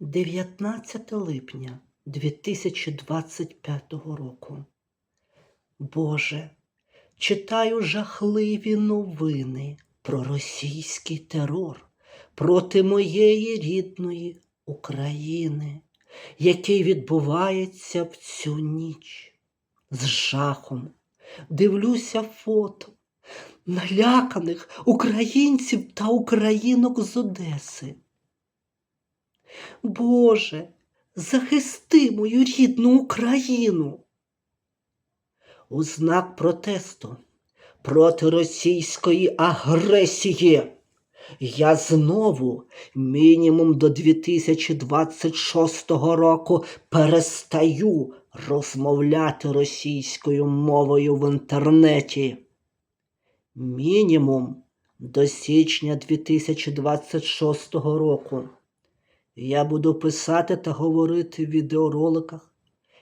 19 липня 2025 року. Боже, читаю жахливі новини про російський терор проти моєї рідної України, який відбувається в цю ніч. З жахом дивлюся фото наляканих українців та українок з Одеси. Боже, захисти мою рідну Україну. У знак протесту проти російської агресії я знову мінімум до 2026 року перестаю розмовляти російською мовою в інтернеті. Мінімум до січня 2026 року. Я буду писати та говорити в відеороликах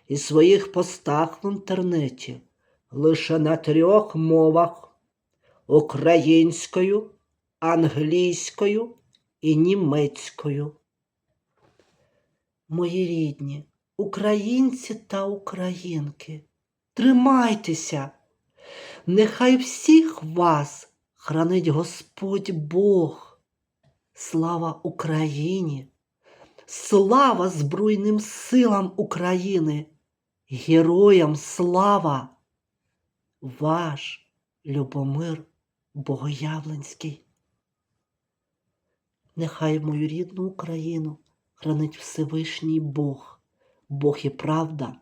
і своїх постах в інтернеті лише на трьох мовах українською, англійською і німецькою. Мої рідні, українці та українки, тримайтеся! Нехай всіх вас хранить Господь Бог. Слава Україні! Слава Збройним силам України! Героям слава! Ваш Любомир Богоявленський. Нехай мою рідну Україну хранить Всевишній Бог, Бог і правда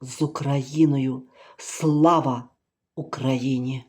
з Україною. Слава Україні!